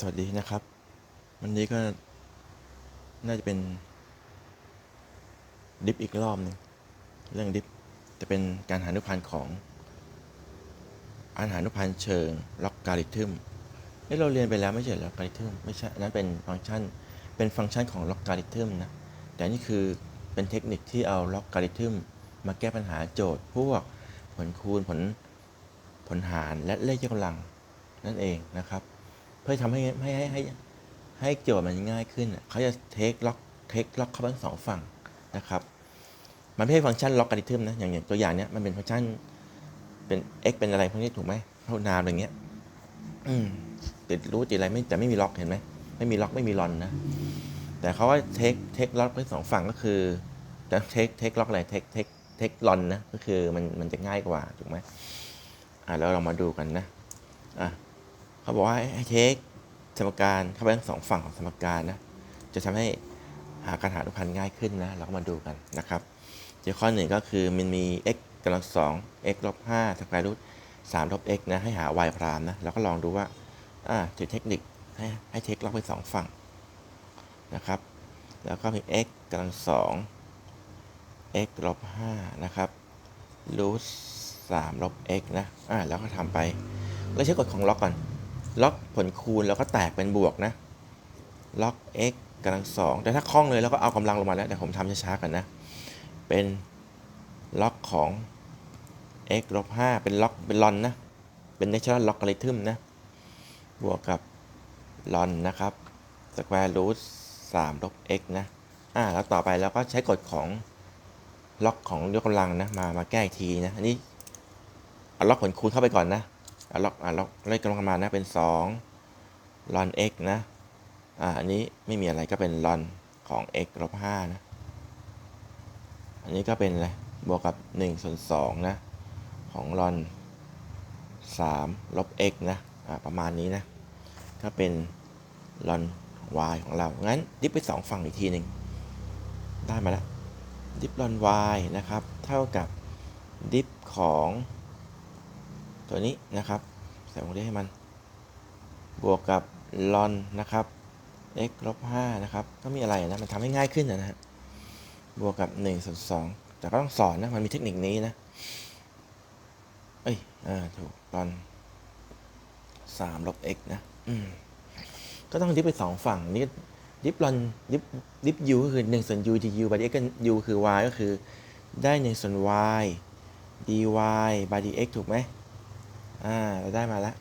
สวัสดีนะครับ วันนี้ก็น่าจะเป็นดิฟอีกรอบหนึ่งเรื่องดิฟจะเป็นการหาอนุพันธ์ของอาหานุพันธ์เชิงล็อกการิทึมเอ้เราเรียนไปแล้วไม่ใช่หรอล็อกการิทึมไม่ใช่อนนั้นเป็นฟังก์ชันเป็นฟังก์ชันของล็อกการิทึมนะแต่นี่คือเป็นเทคนิคที่เอาล็อกการิทึมมาแก้ปัญหาโจทย์ พวกผลคูณผลผลหารและเลขยกกำลังนั่นเองนะครับ เพื่อทำให้ให้ให้ให้ให้โจทย์มันง่ายขึ้นเขาจะเทคล็อกเทคล็อกเข้าทั้งสองฝั่งนะครับ มันไม่ใช่ฟังก์ชันล็อกการิทึมนะอย่างอย่างตัวอย่างเนี้ยมันเป็นฟังก์ชันเป็น x เป็นอะไรพวกนี้ถูกไหมเท่านามอะไรเงี้ยอืมติดรู้ติดอะไรไม่แต่ไม่มีล็อกเห็นไหมไม่มีล็อกไม่มีลอนนะ แต่เขาว่าเทคเทคล็อกทั้งสองฝั่งก็คือจะเทคเทคล็อกอะไรเทคเทคเทคลอนนะก็คือมันมันจะง่ายกว่าถูกไหมอ่าแล้วเรามาดูกันนะอะ เขาบอกว่าให้เทคสมการเข้าไปทั้งสองฝั่งของสมการนะ จะทำให้หาการหาอนุพันธ์ง่ายขึ้นนะ เราก็มาดูกันนะครับเดี๋ยวข้อหนึ่งก็คือมันมี x กำลังสอง x ลบห้าสแควร์รูทสามลบ x นะ ให้หา y พรามนะ แล้วก็ลองดูว่าอ่าถือเทคนิคให้ให้เทคล็อกไปสองฝั่งนะครับ แล้วก็มี x กำลังสอง x ลบห้านะครับรูทสามลบ x นะ อ่า แล้วก็ทำไป แล้วใช้กฎของล็อกก่อน ล็อกผลคูณแล้วก็แตกเป็นบวกนะ ล็อก x กำลังสองแต่ถ้าคล่องเลยแล้วก็เอากำลังลงมาแล้วแต่ผมทำช้าๆกันนะ เป็นล็อกของ x ลบห้าเป็นล็อกเป็นลอนนะ เป็น natural logarithm นะ บวกกับลอนนะครับ square root สามลบ x นะอ่าแล้วต่อไปเราก็ใช้กฎของล็อกของยกกำลังนะ มามาแก้อีกทีนะ อันนี้เอาล็อกผลคูณเข้าไปก่อนนะ อะล็อกอะล็อกเลขกำลังมานะเป็น2ลอน x นะอ่าอันนี้ไม่มีอะไรก็เป็นลอนของ x ลบ5นะ อันนี้ก็เป็นอะไรบวกกับ1ส่วน2นะของลอน3ลบ x นะอ่าประมาณนี้นะก็เป็นลอน y ของเรา งั้นดิฟไป 2 ฝั่งอีกทีหนึ่งได้มาแล้วดิฟลอน y นะครับ เท่ากับดิฟของตัวนี้นะครับ ใส่วงเล็บให้มัน บวกกับลอนนะครับ x ลบ5นะครับ ก็มีอะไรนะ มันทำให้ง่ายขึ้นนะฮะ บวกกับ1ส่วน2แต่ก็ต้องสอนนะ มันมีเทคนิคนี้นะ เอ้ยอ่าถูกลอน3ลบ x นะ อืม ก็ต้องดิฟไปสองฝั่งนี่ดิฟลอนดิฟดิฟ u ก็คือ1ส่วน u du by dx ก็ u คือ y ก็คือได้1ส่วน y dy by dx ถูกไหม อ่าเราได้มาแล้ว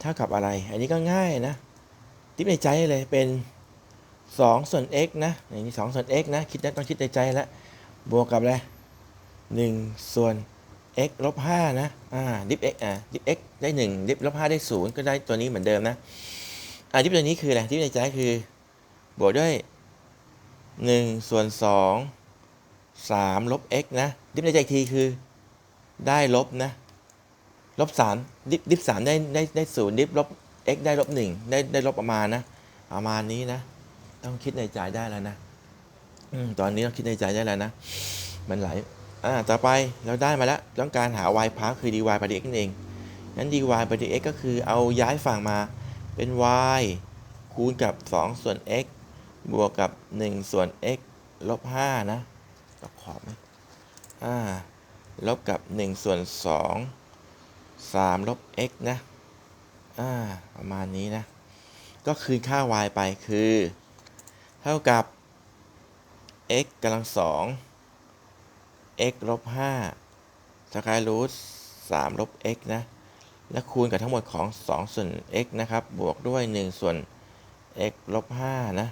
เท่ากับอะไร อันนี้ก็ง่ายนะทิปในใจเลยเป็น 2 ส่วน x นะอย่างนี้2ส่วน x นะ คิดนะต้องคิดในใจแล้วบวกกับอะไร1ส่วน x ลบ5นะ อ่า ดิฟ x อ่า ดิฟ x ได้ 1 ดิฟลบ5ได้ 0 ก็ได้ตัวนี้เหมือนเดิมนะ อ่า ดิฟตัวนี้คืออะไร ดิฟในใจคือบวกด้วย 1 ส่วน 2 3 ลบ x นะ ดิฟในใจอีกทีคือได้ลบนะ ลบสามดิฟดิฟสามได้ได้ได้ศูนย์ดิฟลบ x ได้ลบหนึ่งได้ได้ลบประมาณนะประมาณนี้นะ ต้องคิดในใจได้แล้วนะอืตอนนี้ต้องคิดในใจได้แล้วนะ มันไหลอ่าต่อไปเราได้มาแล้วต้องการหา y พาร์คือ dy by dx นั่นเองงั้น dy by dx ก็คือเอาย้ายฝั่งมาเป็น y คูณกับ 2 ส่วน x บวกกับ 1 ส่วน x ลบ 5 นะตอบขอบไหมอ่าลบกับ 1 ส่วน 2 3 ลบ x นะ อ่า ประมาณนี้นะ ก็คืนค่า y ไปคือ เท่ากับ x กำลังสอง x ลบ5สกายรูท3ลบ x นะ และคูณกับทั้งหมดของ 2 ส่วน x นะครับ บวกด้วย 1 ส่วน x ลบ5นะ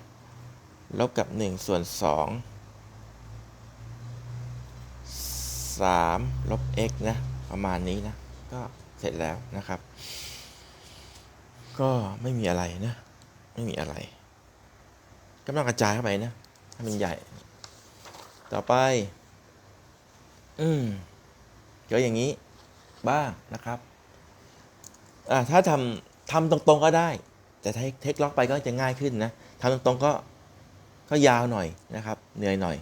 ลบกับ 1 ส่วน 2 3 ลบ x นะ ประมาณนี้นะ ก็ เสร็จแล้วนะครับ ก็ไม่มีอะไรนะ ไม่มีอะไรก็ต้องกระจายเข้าไปนะให้มันใหญ่ ต่อไป อืมเจอย่างนี้บ้างนะครับ อ่าถ้าทำทำตรงๆก็ได้ แต่ถ้เทคล็อกไปก็จะง่ายขึ้นนะทำตรงๆก็ก็ยาวหน่อยนะครับ เหนื่อยหน่อย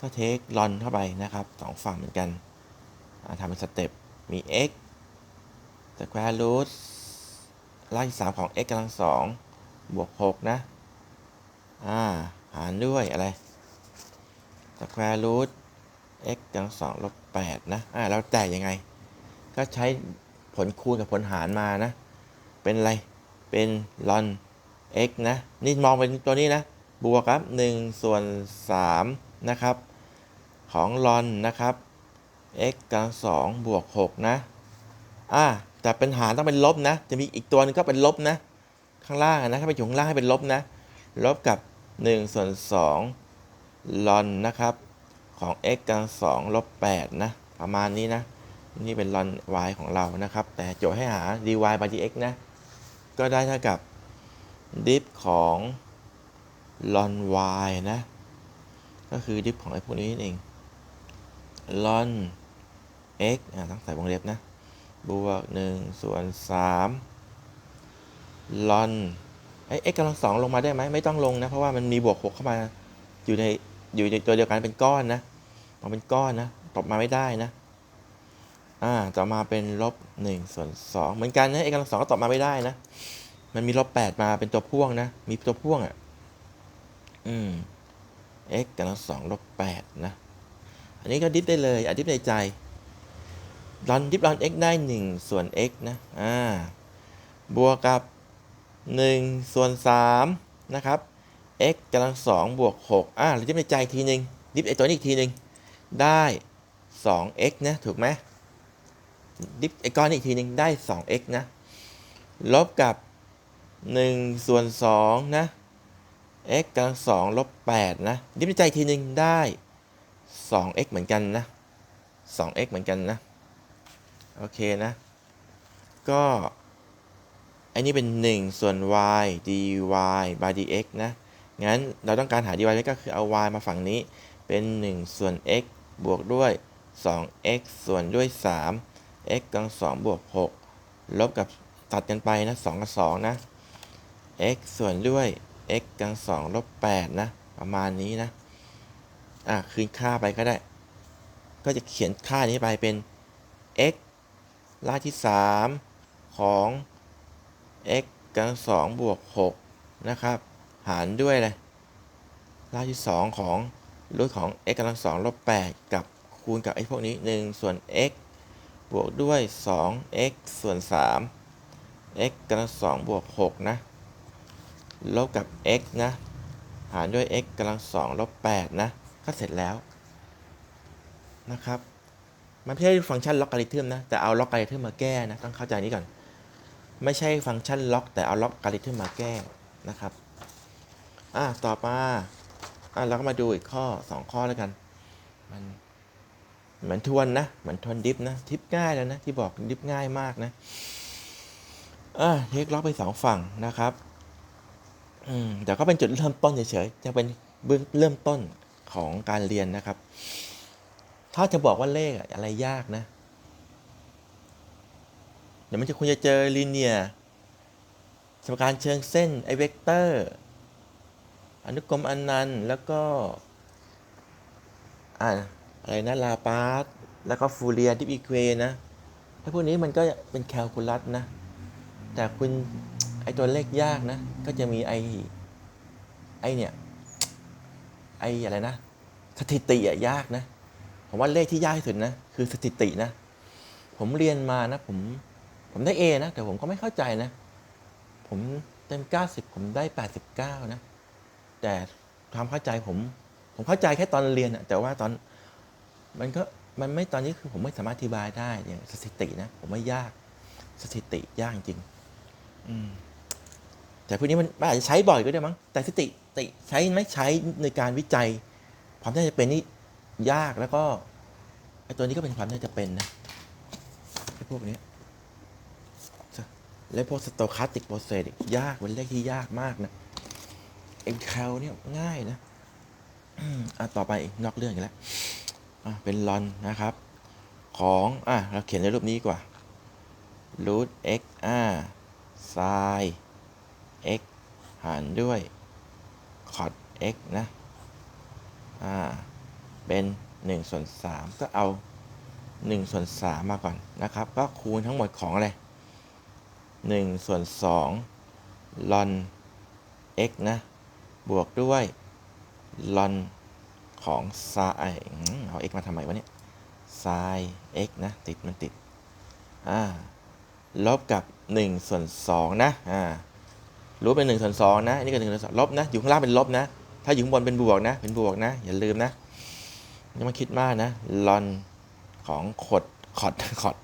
ก็เทคลอนเข้าไปนะครับสองฝั่งเหมือนกันทำเป็นสเต็ปมี x square root รากที่สามของ x กำลังสองบวกหกนะ อ่า หารด้วยอะไร square root x กำลังสองลบแปดนะ อ่า แล้วแต่ยังไง ก็ใช้ผลคูณกับผลหารมานะ เป็นอะไร เป็น ln x นะ นี่มองเป็นตัวนี้นะ บวกครับ1ส่วน3นะครับ ของ ln นะครับ x กำลังสองบวก6นะ อ่า แต่เป็นหารต้องเป็นลบนะ จะมีอีกตัวหนึงก็เป็นลบนะ ข้างล่างอะนะถ้าไปอยู่ข้างล่างให้เป็นลบนะ ลบกับ1ส่วน2 ln นนะครับ ของ x กำลังสองลบ8นะ ประมาณนี้นะ นี่เป็น ln y ของเรานะครับ แต่โจทย์ให้หา dy by dx นะ ก็ได้เท่ากับ diff ของ ln y นะ ก็คือ diff ของไอ้พวกนี้นั่นเอง ln x อ่าต้องใส่วงเล็บนะ บวก1ส่วน3 ln ไอ้ x กำลังสองลงมาได้ไหมไม่ต้องลงนะ เพราะว่ามันมีบวก 6 เข้ามาอยู่ในอยู่ในตัวเดียวกันเป็นก้อนนะมันเป็นก้อนนะตบมาไม่ได้นะอ่าต่อมาเป็นลบ1ส่วน2เหมือนกันนะ x กกำลังสองก็ตอบมาไม่ได้นะ มันมีลบ8มาเป็นตัวพ่วงนะ มีตัวพ่วงอะ อืม x กำลังสองลบ8นะ อันนี้ก็ดิฟได้เลยอดิฟในใจ ลอนดิฟลอน x ได้ 1 ส่วน x นะอ่าบวกกับ 1 ส่วน 3 นะครับ x กำลังสองบวก6อ่าเราดิฟในใจทีหนึ่งดิฟไอตัวนี้อีกทีหนึ่งได้ 2x นะ ถูกไหมดิฟไอก้อนอีกทีหนึ่งได้ 2x นะ ลบกับ 1 ส่วน2นะ x กำลังสองลบ8นะ ดิฟในใจทีหนึ่งได้ 2x เหมือนกันนะ 2x เหมือนกันนะ โอเคนะ ก็อันนี้เป็น 1 ส่วน y dy by dx นะ งั้นเราต้องการหา dy ก็คือเอา y มาฝั่งนี้ เป็น 1 ส่วน x บวกด้วย 2x ส่วนด้วย 3 x กำลังสองบวก 6 ลบกับตัดกันไปนะ 2 กับ 2 นะ x ส่วนด้วย x กำลังสองลบ 8 นะ ประมาณนี้นะ อะ คืนค่าไปก็ได้ ก็จะเขียนค่านี้ไปเป็น x รากที่ 3 ของ x กำลังสองบวก6นะครับ หารด้วยอะไรรากที่ 2 ของรูทของ x กำลังสองลบ8กับคูณกับไอ้พวกนี้ 1 ส่วน x บวกด้วย 2x ส่วน 3 x กำลังสองบวก6นะลบกับ x นะ หารด้วย x กำลังสองลบ8นะ ก็เสร็จแล้วนะครับ มันไม่ใช่ฟังก์ชันล็อกการิทึมนะ แต่เอาล็อกการิทึมมาแก้นะ ต้องเข้าใจนี้ก่อน ไม่ใช่ฟังก์ชันล็อก แต่เอาล็อกการิทึมมาแก้นะครับ อะต่อมาอะเราก็มาดูอีกข้อ 2 ข้อแล้วกัน มันเหมือนทวนนะ เหมือนทวนดิฟนะ ทิปง่ายแล้วนะ ที่บอกดิฟง่ายมากนะ อะเทคล็อกไปสองฝั่งนะครับอืมแต่ก็เป็นจุดเริ่มต้นเฉยๆจะเป็นเบื้องเริ่มต้นของการเรียนนะครับ ถ้าจะบอกว่าเลขอะอะไรยากนะ เดี๋ยวมันจะคุณจะเจอลีเนียสมการเชิงเส้นไอเวกเตอร์อนุกรมอนันต์แล้วก็อ่าอะไรนะลาปาสแล้วก็ฟูเรียดิฟอีควนะ ถ้าพวกนี้มันก็เป็นแคลคูลัสนะ แต่คุณไอตัวเลขยากนะ ก็จะมีไอไอเนี่ย ไออะไรนะ สถิติอะยากนะ ผมว่าเลขที่ยากที่สุดนะคือสถิตินะ ผมเรียนมานะ ผมผมได้ A นะ แต่ผมก็ไม่เข้าใจนะ ผมเต็ม 90 ผมได้ 89 นะ แต่ความเข้าใจผม ผมเข้าใจแค่ตอนเรียนอะแต่ว่าตอนมันก็มันไม่ตอนนี้คือผมไม่สามารถอธิบายได้อย่างสถิตินะ ผมว่ายากสถิติยากจริง อืมแต่พวกนี้มันมันอาจจะใช้บ่อยก็ได้มั้งแต่สถิติใช้ไม่ใช้ในการวิจัย ความน่าจะเป็นนี่ ยากแล้วก็ไอ้ตัวนี้ก็เป็นความน่าจะเป็นนะไอ้พวกนี้และพวกสโตคาติกโปรเซสยากเป็นเลขที่ยากมากนะเอ็กเคลเนี่ยง่ายนะอะต่อไปนอกเรื่องอีกแล้วอะเป็นลอนนะครับ ของอะเราเขียนในรูปนี้กว่า root x r sin x หารด้วย cot x นะ อ่า เป็น1ส่วน3ก็เอา 1 ส่วน 3 มาก่อนนะครับ ก็คูณทั้งหมดของอะไร1ส่วน2ลอน x นะ บวกด้วยลอนของไซน์อืมเอา x มาทำไมวะเนี่ยไซน์ x นะ ติดมันติด อ่า ลบกับ 1 ส่วน 2 นะ อ่ารู้เป็น1ส่วน2นะ อันนี้ก็1ส่วน2ลบนะ อยู่ข้างล่างเป็นลบนะ ถ้าอยู่ข้างบนเป็นบวกนะ เป็นบวกนะ อย่าลืมนะ อย่ามาคิดมากนะลอนของขดขอดขอด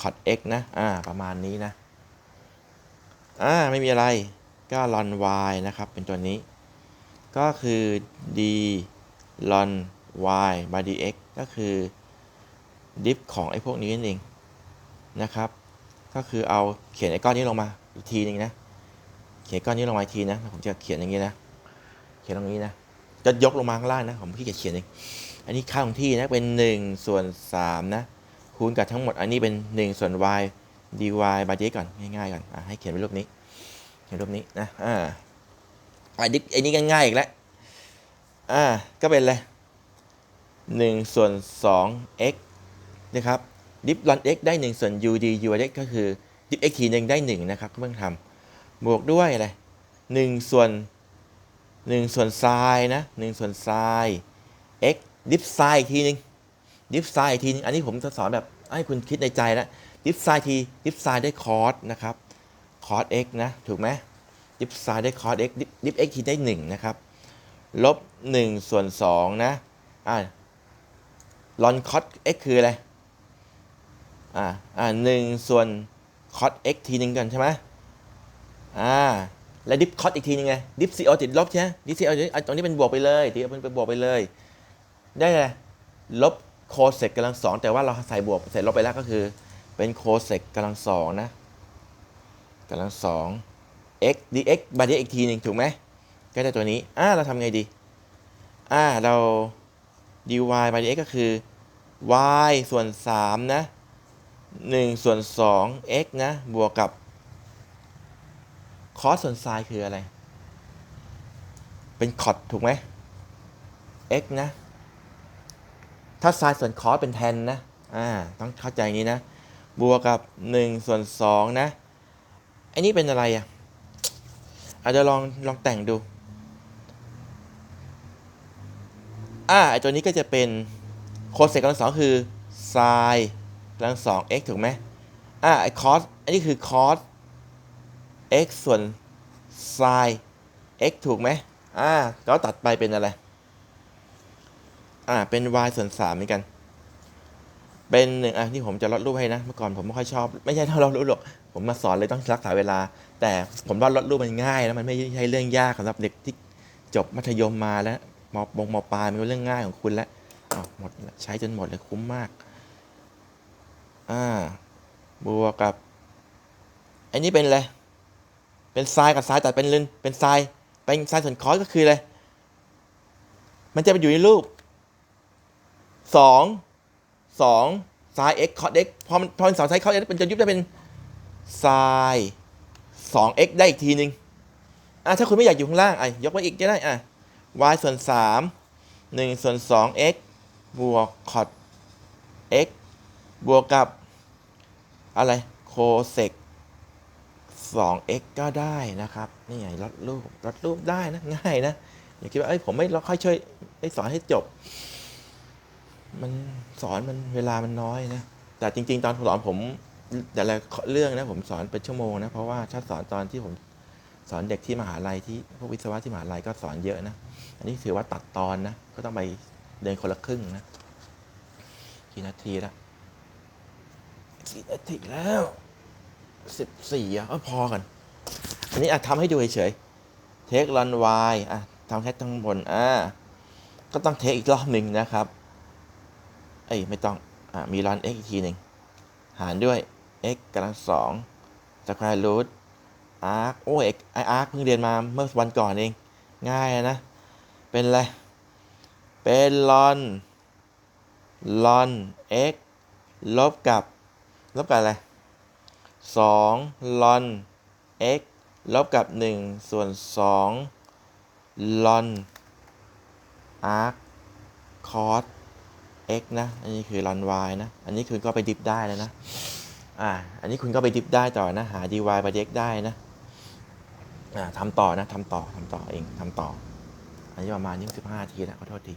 ขอด x นะ อ่า ประมาณนี้นะ อ่า ไม่มีอะไร ก็ลอน y นะครับ เป็นตัวนี้ ก็คือ d ลอน y by dx ก็คือ ดิฟของไอ้พวกนี้นั่นเองนะครับ ก็คือเอาเขียนไอ้ก้อนนี้ลงมาอีกทีหนึงนะ เขียนก้อนนี้ลงมาอีกทีนะ ผมจะเขียนอย่างนี้นะ เขียนตรงนี้นะ จะยกลงมาข้างล่างนะ ผมขี้เกียจเขียนเอง อันนี้ค่าของที่นะเป็น 1 ส่วน3นะคูณกับทั้งหมดอันนี้เป็น 1 ส่วน y dy by dx ก่อนง่ายๆก่อนอะให้เขียนเป็นรูปนี้ เขียนรูปนี้นะอ่าอันนี้อันนี้ง่ายๆอีกแล้วอ่าก็เป็นอะไรหนึ่งส่วนสอง x นะครับดิฟลอน x ได้ 1 ส่วน u d u x ก็คือดิฟ x ทีหนึ่งได้ 1 นะครับเพิ่งทำบวกด้วยอะไรหนึ่งส่วนหนึ่งส่วนไซน์นะหนึ่งส่วนไซน์ x ดิฟไซน์อีกทีหนึ่งดิฟไซน์อีกทีหนึงอันนี้ผมจะสอนแบบให้คุณคิดในใจแล้วดิฟไซน์ทีดิฟไซน์ได้คอสนะครับคอส x นะ ถูกไหมดิฟไซน์ได้คอส x ดิฟ x ทีได้ 1 นะครับ ลบ 1 ส่วน 2 นะ อ่าลอนคอส x คืออะไร อ่า อ่าหนึ่งส่วนคอส x ทีหนึ่งกันใช่ไหมอ่า และดิฟคอสอีกทีหนึงไง ดิฟซีโอติดลบใช่ไหมดิฟซีโอตรงนี้เป็นบวกไปเลยทีเป็นบวกไปเลย ได้ไงลบโคเซกกำลังสองแต่ว่าเราใส่บวกใส่ลบไปแล้วก็คือ เป็นโคเซกกำลังสองนะกำลังสอง x dx บาร์ดอีกทีหนึ่งถูกไหมก็ได้ตัวนี้อ่าเราทำไงดีอ่าเรา dy by dx ก็คือ y ส่วน3นะ1ส่วน2 x นะ บวกกับ cos ส่วน sin คืออะไร เป็น cot ถูกไหม x นะ ถ้า sin ส่วน cos เป็น tan นะอ่าต้องเข้าใจนี้นะบวกกับ1ส่วน2นะอันนี้เป็นอะไรอะอาจจะลองลองแต่งดูอ่าไอตัวนี้ก็จะเป็นโคเซกกำลังสองคือไซน์กำลังสอง x ถูกไหมอ่าไอคอสอันนี้คือคอส x ส่วนไซน์ x ถูกไหมอ่าแล้วตัดไปเป็นอะไร อ่าเป็น y ส่วนสามเหมือนกัน เป็นหนึ่งอะที่ผมจะลดรูปให้นะ เมื่อก่อนผมไม่ค่อยชอบ ไม่ใช่ถ้าลดรูปหรอก ผมมาสอนเลยต้องรักษาเวลา แต่ผมว่าลดรูปมันง่ายแล้วมันไม่ใช่เรื่องยากสำหรับเด็กที่จบมัธยมมาแล้วมบงมปลายมันเป็นเรื่องง่ายของคุณแล้วอ้าวหมดใช้จนหมดเลยคุ้มมาก อ่า บวกกับ อันนี้เป็นอะไร เป็นทรายกับทรายแตัดเป็นลินเป็นทราย เป็นทรายส่วนคอสก็คืออะไร มันจะไปอยู่ในรูป สองสองไซน์ x cos x พอมันพอมันสองไซน์ cos x มันจะยุบได้เป็นไซน์สอง x ได้อีกทีหนึ่งอะถ้าคุณไม่อยากอยู่ข้างล่างอะยกไว้อีกก็ได้อะ y ส่วนสามหนึ่งส่วนสอง x บวก cos x บวกกับ อะไร cosec สอง x ก็ได้นะครับ นี่ไงลดรูปลดรูปได้นะ ง่ายนะ อย่าคิดว่า เอ้ย ผมไม่ค่อยช่วยไม่สอนให้จบ มันสอนมันเวลามันน้อยนะ แต่จริง ๆ ตอนสอนผมแต่ละเรื่องนะผมสอนเป็นชั่วโมงนะเพราะว่าถ้าสอนตอนที่ผมสอนเด็กที่มหาลัยที่พวกวิศวะที่มหาลัยก็สอนเยอะนะ อันนี้ถือว่าตัดตอนนะ ก็ต้องไปเดินคนละครึ่งนะกี่นาทีแล้วกี่นาทีแล้วสิบสี่อะพอกัน อันนี้อะทำให้ดูเฉยๆเทครันวายอะทำแค่ทั้งบนอ่าก็ต้องเทคอีกรอบหนึ่งนะครับ เอ้ยไม่ต้องอ่ามีรัน x อีกทีหนึ่งหารด้วย x กำลังสองสแควร์รูทอาร์คโอ้ยไออาร์คเพิ่งเรียนมาเมื่อวันก่อนเอง ง่ายนะ เป็นอะไร เป็นลอนลอน x ลบกับ ลบกับอะไรสองลอน x ลบกับ1ส่วน2ลอนอาร์คคอส x นะ อันนี้คือ run y นะ อันนี้คุณก็ไปดิฟได้แล้วนะ อ่า อันนี้คุณก็ไปดิฟได้ต่อนะ หา dy by dx ได้นะ อ่าทำต่อนะทำต่อทำต่อเองทำต่อ อันนี้ประมาณยี่สิบห้าทีแล้วขอโทษที